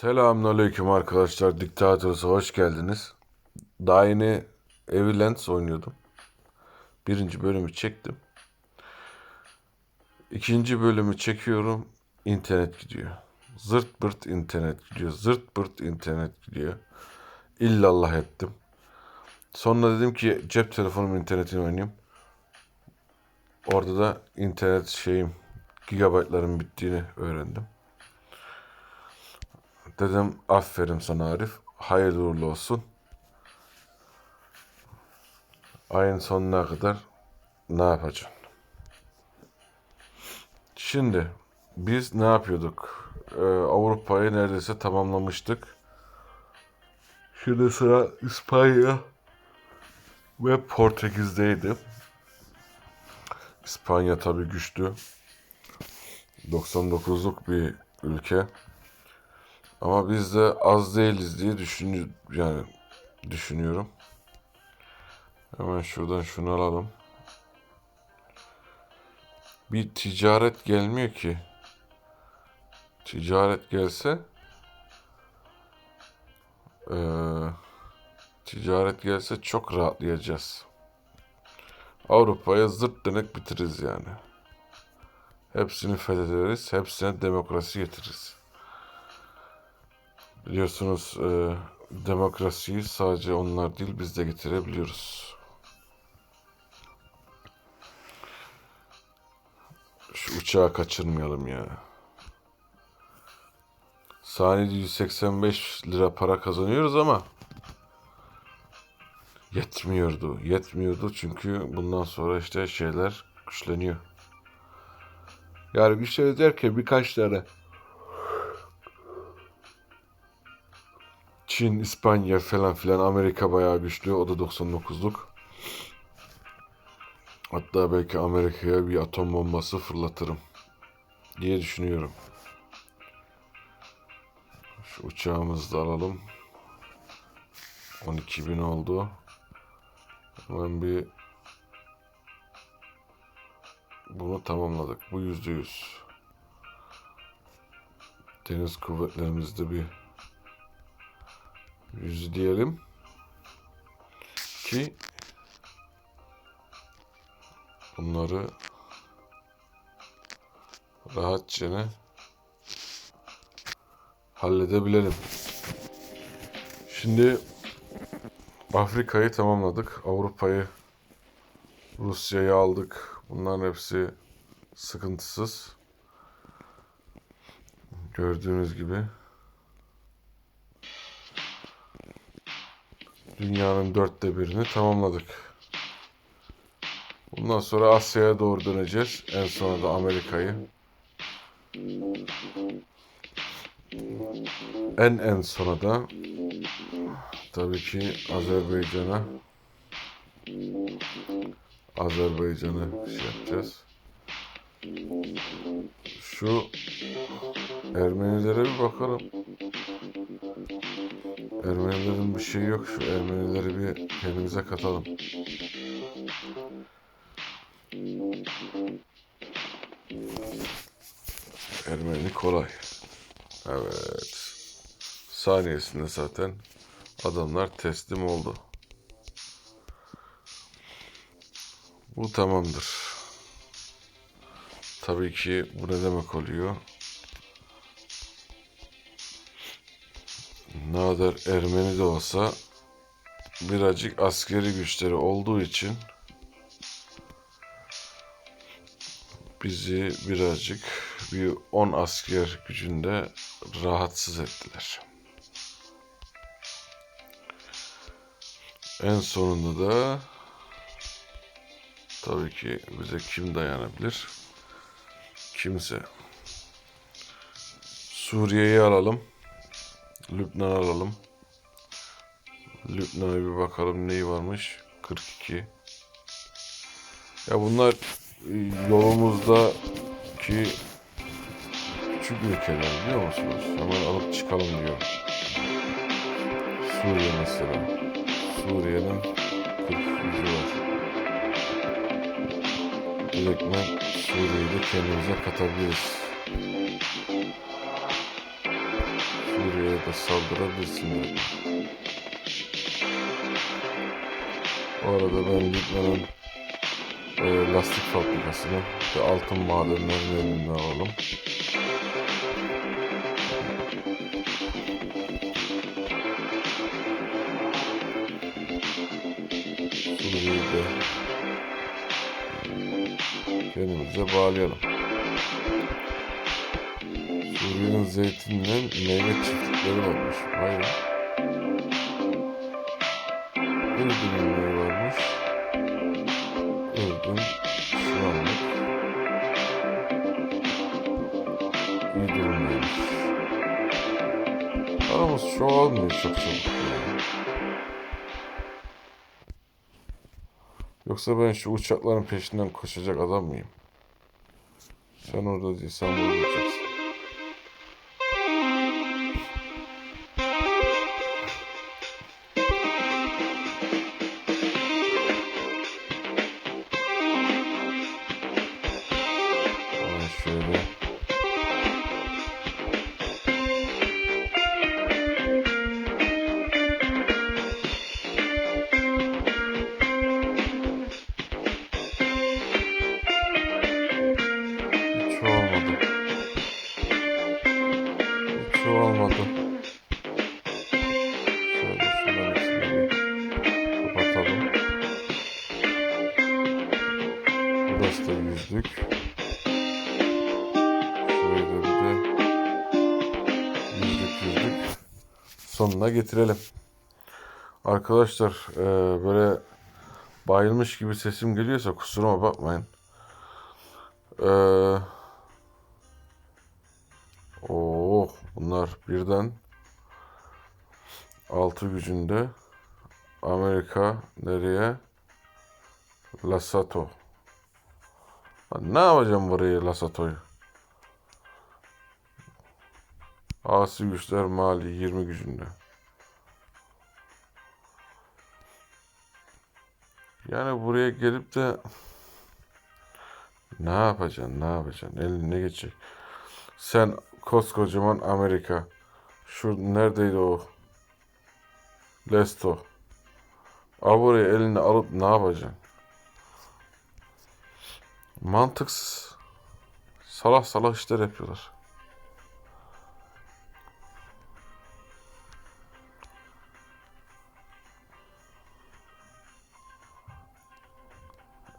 Selamünaleyküm arkadaşlar. Diktatörüse hoş geldiniz. Daha yeni Evilens oynuyordum. Birinci bölümü çektim. İkinci bölümü çekiyorum. İnternet gidiyor. Zırt pırt internet gidiyor. Zırt pırt internet gidiyor. İllallah ettim. Sonra dedim ki cep telefonum internetini oynayayım. Orada da internet şeyim gigabaytların bittiğini öğrendim. Dedim aferin sana Arif. Hayırlı uğurlu olsun. Ayın sonuna kadar ne yapacaksın? Şimdi biz ne yapıyorduk? Ee, Avrupa'yı neredeyse tamamlamıştık. Şimdi sıra İspanya ve Portekiz'deydi. İspanya tabii güçlü. 99'luk bir ülke. Ama biz de az değiliz diye düşünü yani düşünüyorum. Hemen şuradan şunu alalım. Bir ticaret gelmiyor ki. Ticaret gelse eee, ticaret gelse çok rahatlayacağız. Avrupa'ya zırt denek bitiririz yani. Hepsini fethederiz, hepsine demokrasi getiririz. Biliyorsunuz e, demokrasiyi sadece onlar değil biz de getirebiliyoruz. Şu uçağı kaçırmayalım ya. Saniyede 185 lira para kazanıyoruz ama yetmiyordu. Yetmiyordu çünkü bundan sonra işte şeyler güçleniyor. Yani güçleniyor derken birkaç tane Çin, İspanya falan filan Amerika bayağı güçlü. O da 99'luk. Hatta belki Amerika'ya bir atom bombası fırlatırım diye düşünüyorum. Şu uçağımızı da alalım. 12 bin oldu. Hemen bir bunu tamamladık. Bu yüzde yüz. Deniz kuvvetlerimizde bir yüz diyelim ki bunları rahatça halledebilelim. Şimdi Afrika'yı tamamladık. Avrupa'yı Rusya'yı aldık. Bunların hepsi sıkıntısız. Gördüğünüz gibi dünyanın dörtte birini tamamladık. Bundan sonra Asya'ya doğru döneceğiz. En sonra da Amerika'yı. En en sona da tabii ki Azerbaycan'a Azerbaycan'ı şey yapacağız. Şu Ermenilere bir bakalım. Ermenilerin bir şey yok. Şu Ermenileri bir kendimize katalım. Ermeni kolay. Evet. Saniyesinde zaten adamlar teslim oldu. Bu tamamdır. Tabii ki bu ne demek oluyor? Nadir Ermeni de olsa birazcık askeri güçleri olduğu için bizi birazcık bir 10 asker gücünde rahatsız ettiler. En sonunda da tabii ki bize kim dayanabilir? Kimse. Suriye'yi alalım. Lübnan alalım. Lübnan'a bir bakalım neyi varmış. 42. Ya bunlar e, yolumuzdaki küçük ülkeler biliyor musunuz? Hemen alıp çıkalım diyor. Suriye mesela. Suriye'nin 40 yüzü var. Direktmen Suriye'yi kendimize katabiliriz. Suriye'ye de saldırabilirsin dedi. O arada ben Lübnan'ın e, lastik fabrikasını ve altın madenlerini elimden alalım. Suriye'yi de kendimize bağlayalım. Suriye'nin zeytinden meyve çiftlikleri varmış. Hayır. Ürdün'ün neyi varmış? Ürdün şu anlık iyi durumdaymış. Aramız çoğalmıyor çok çabuk ya. Yoksa ben şu uçakların peşinden koşacak adam mıyım? Sen orada değilsen burada olacaksın. Da yüzlük. Şurayı bir de yüzlük yüzlük sonuna getirelim. Arkadaşlar eee, böyle bayılmış gibi sesim geliyorsa kusuruma bakmayın. Eee oh bunlar birden altı gücünde Amerika nereye? Lasato. Ne yapacağım burayı Lasato'yu? Asi güçler mali 20 gücünde. Yani buraya gelip de ne yapacaksın, ne yapacaksın? Eline geçecek. Sen koskocaman Amerika. Şu neredeydi o? Lesto. Al buraya eline alıp ne yapacaksın? Mantıksız. Salak salak işler yapıyorlar.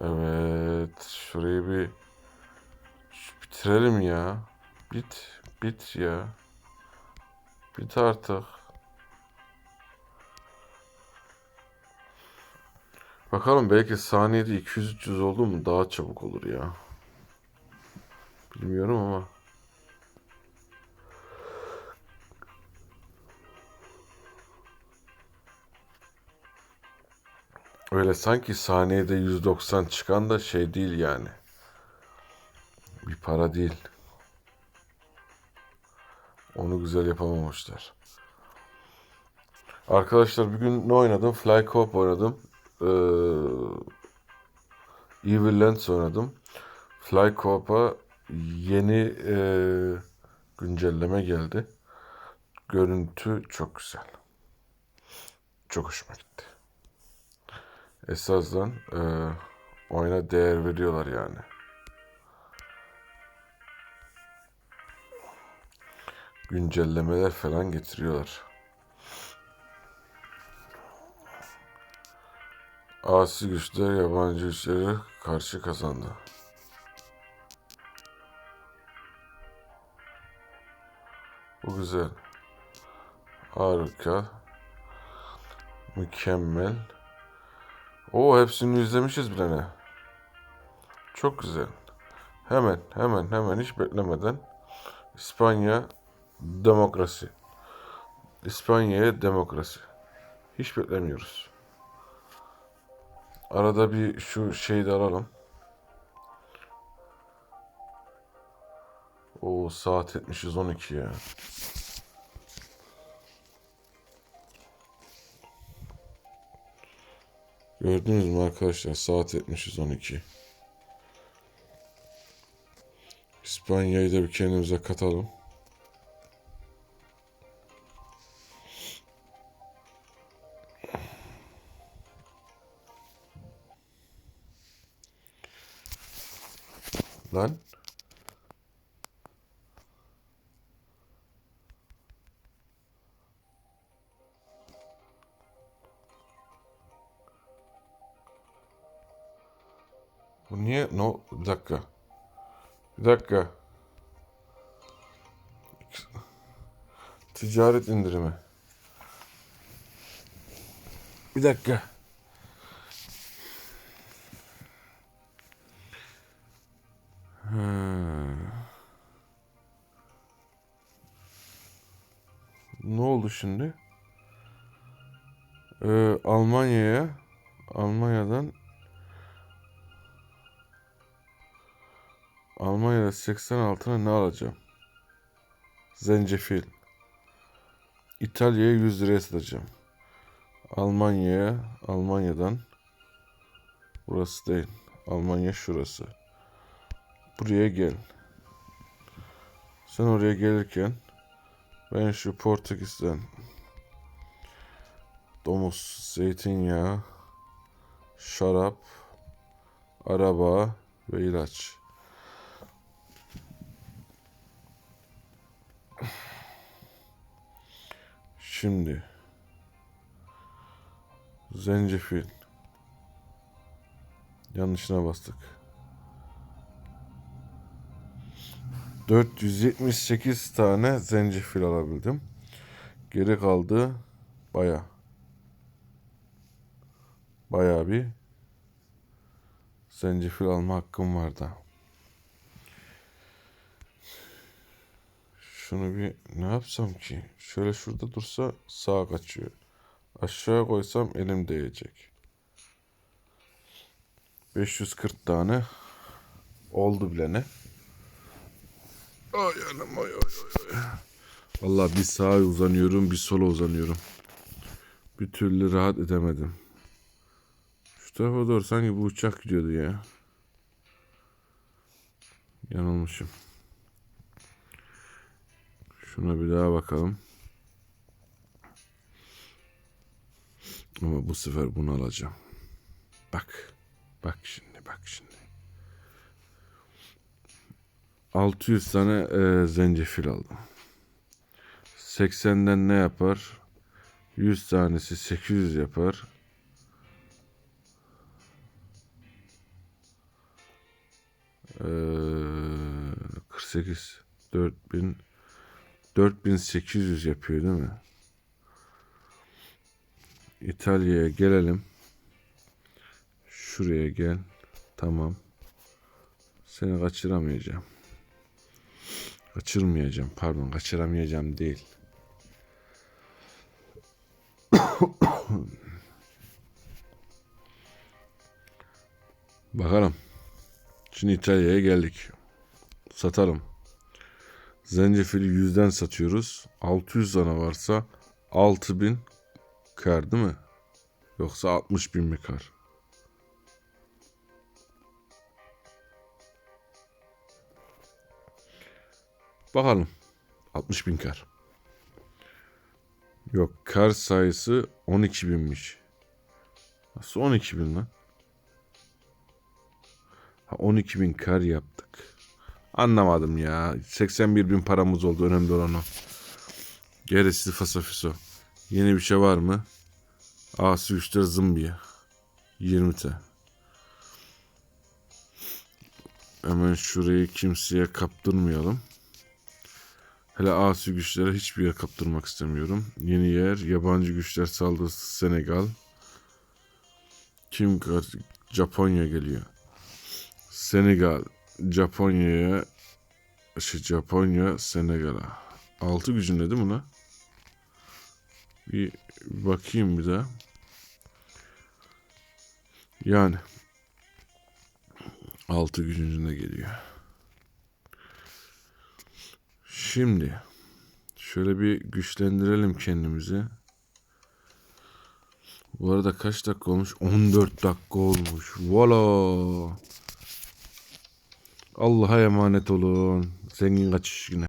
Evet, şurayı bir bitirelim ya. Bit, bit ya. Bit artık. Bakalım belki saniyede 200-300 oldu mu daha çabuk olur ya. Bilmiyorum ama. Öyle sanki saniyede 190 çıkan da şey değil yani. Bir para değil. Onu güzel yapamamışlar. Arkadaşlar bugün ne oynadım? Fly Co-op oynadım. Ee, Evil Lands oynadım. Fly Co-op'a yeni e, güncelleme geldi. Görüntü çok güzel. Çok hoşuma gitti. Esasdan e, oyuna değer veriyorlar yani. Güncellemeler falan getiriyorlar. Asi güçler yabancı güçlere karşı kazandı. Bu güzel. Harika. Mükemmel. O hepsini izlemişiz bile ne. Çok güzel. Hemen hemen hemen hiç beklemeden İspanya demokrasi. İspanya'ya demokrasi. Hiç beklemiyoruz. Arada bir şu şeyi de alalım. O saat etmişiz 12 ya. Gördünüz mü arkadaşlar saat etmişiz 12. İspanya'yı da bir kendimize katalım. Bu niye? No, bir dakika. Bir dakika. Ticaret indirimi. Bir dakika. Hmm. Ne oldu şimdi? Ee, Almanya'ya Almanya'dan Almanya'da 86'na ne alacağım? Zencefil. İtalya'ya 100 liraya satacağım. Almanya'ya Almanya'dan burası değil. Almanya şurası. Buraya gel. Sen oraya gelirken ben şu Portekiz'den domuz, zeytinyağı, şarap, araba ve ilaç. Şimdi zencefil yanlışına bastık. 478 tane zencefil alabildim. Geri kaldı baya. Baya bir zencefil alma hakkım vardı. Şunu bir ne yapsam ki? Şöyle şurada dursa sağa kaçıyor. Aşağı koysam elim değecek. 540 tane oldu bile ne? Ay anam ay ay ay. Vallahi bir sağa uzanıyorum bir sola uzanıyorum. Bir türlü rahat edemedim. Şu tarafa doğru sanki bu uçak gidiyordu ya. Yanılmışım. Şuna bir daha bakalım. Ama bu sefer bunu alacağım. Bak. Bak şimdi bak şimdi. 600 tane e, zencefil aldım. 80'den ne yapar? 100 tanesi 800 yapar. Ee, 48 4000 4800 yapıyor değil mi? İtalya'ya gelelim. Şuraya gel. Tamam. Seni kaçıramayacağım. Kaçırmayacağım. Pardon, kaçıramayacağım değil. Bakalım. Şimdi İtalya'ya geldik. Satalım. Zencefili yüzden satıyoruz. 600 tane varsa 6000 kar değil mi? Yoksa 60 bin mi kar? Bakalım. 60 bin kar. Yok kar sayısı 12 binmiş. Nasıl 12 bin lan? Ha, 12 bin kar yaptık. Anlamadım ya. 81 bin paramız oldu. Önemli olan o. Gerisi fasafiso. Yeni bir şey var mı? Asi güçler zımbiye. 20 te. Hemen şurayı kimseye kaptırmayalım. Hele asi güçlere hiçbir yer kaptırmak istemiyorum. Yeni yer, yabancı güçler saldırısı Senegal. Kim? Japonya geliyor. Senegal, Japonya'ya, şey Japonya, Senegal'a. Altı gücünde değil mi lan? Bir bakayım bir daha. Yani altı gücünde geliyor. Şimdi şöyle bir güçlendirelim kendimizi. Bu arada kaç dakika olmuş? 14 dakika olmuş. Vola. Allah'a emanet olun. Zengin kaçış yine.